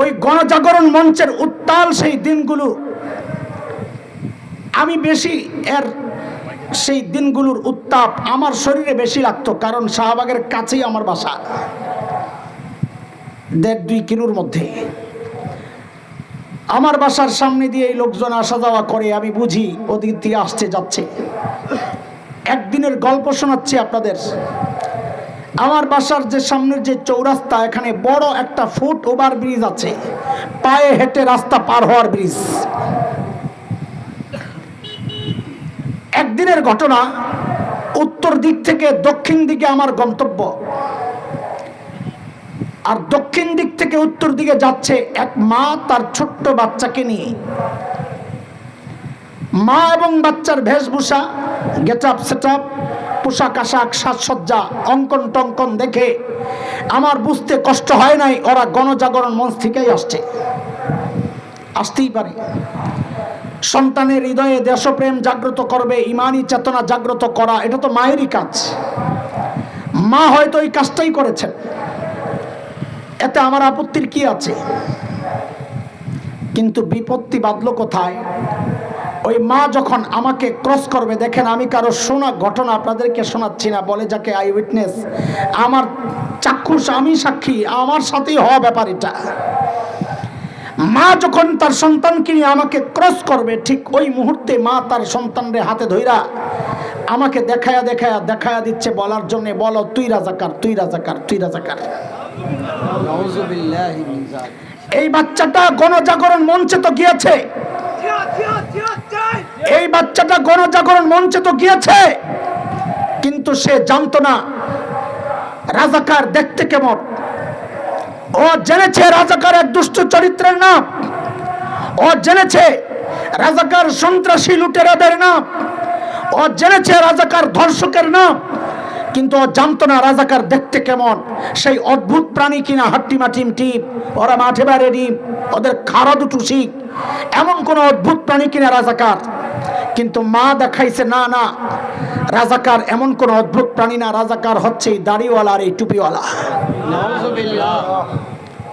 ওই গণজাগরণ মঞ্চের উত্তাল সেই দিনগুলো। আমি বেশি এর সেই দিনগুলোর উত্তাপ আমার শরীরে বেশি লাগতো, কারণ শাহবাগের কাছেই আমার বাসা। দেড় দুই কিলোর মধ্যে। আমার বাসার সামনে দিয়ে এই লোকজন আসা যাওয়া করে, আমি বুঝি ওদিক দিয়ে আসছে যাচ্ছে। একদিনের গল্প শোনাচ্ছি আপনাদের। আমার বাসার যে সামনের যে চৌরাস্তা, এখানে বড় একটা ফুট ওভার ব্রিজ আছে। পায়ে হেঁটে রাস্তা পার হওয়ার ব্রিজ। একদিনের ঘটনা উত্তর দিক থেকে দক্ষিণ দিকে আমার গন্তব্য। আর দক্ষিণ দিক থেকে উত্তর দিকে যাচ্ছে এক মা তার ছোট্ট বাচ্চাকে নিয়ে। মা এবং বাচ্চার বেশভূষা গেট আপ সেট আপ পোশাক, আশাক, সাজসজ্জা, অঙ্কন টঙ্কন দেখে আমার বুঝতে কষ্ট হয় নাই, ওরা গণজাগরণ মঞ্চ থেকেই আসছে। আসতেই পারে। সন্তানের হৃদয়ে দেশপ্রেম জাগ্রত করবে, ইমানি চেতনা জাগ্রত করা, এটা তো মায়েরই কাজ। মা হয়তো এই কাজটাই করেছেন। এতে আমার আপত্তির কি আছে? কিন্তু বিপত্তি বাঁধলো কোথায়? ওই মা যখন আমাকে ক্রস করবে দেখেন আমি কারও শোনা ঘটনা আপনাদেরকে শোনাচ্ছি না বলে যাকে আই উইটনেস আমার চাক্ষুষ আমি সাক্ষী আমার সাথেই হওয়া ব্যাপার এটা। মা যখন তার সন্তানকে নিয়ে আমাকে ক্রস করবে ঠিক ওই মুহূর্তে মা তার সন্তানরে হাতে ধইরা আমাকে দেখায়া দেখায়া দেখায়া দিচ্ছে বলার জন্য বলো তুই রাজাকার তুই রাজাকার তুই রাজাকার। এই বাচ্চাটা গণজাগরণ মঞ্চে তো গিয়েছে। এই বাচ্চাটা গণজাগরণ মঞ্চে তো গিয়েছে, কিন্তু সে জানতো না রাজাকার দেখতে কেমন। ও জেনেছে রাজাকার এক দুষ্ট চরিত্রের নাম। ও জেনেছে রাজাকার সন্ত্রাসী লুটেরাদের নাম। ও জেনেছে রাজাকার ধর্ষকের নাম। কিন্তু ও জানতো না রাজাকার দেখতে কেমন। সেই অদ্ভুত প্রাণী কিনা হাট্টি মাটিম টিপ ওরা মাঠে বাইরে ডিম, ওদের খাড়া দুটো শিখ। এমন কোন অদ্ভুত প্রাণী কিনা রাজাকার। কিন্তু মা দেখাইছে, না না, রাজাকার এমন কোন অদ্ভুত প্রাণী না, রাজাকার হচ্ছে এই দাড়িওয়ালা আর এই টুপিওয়ালা।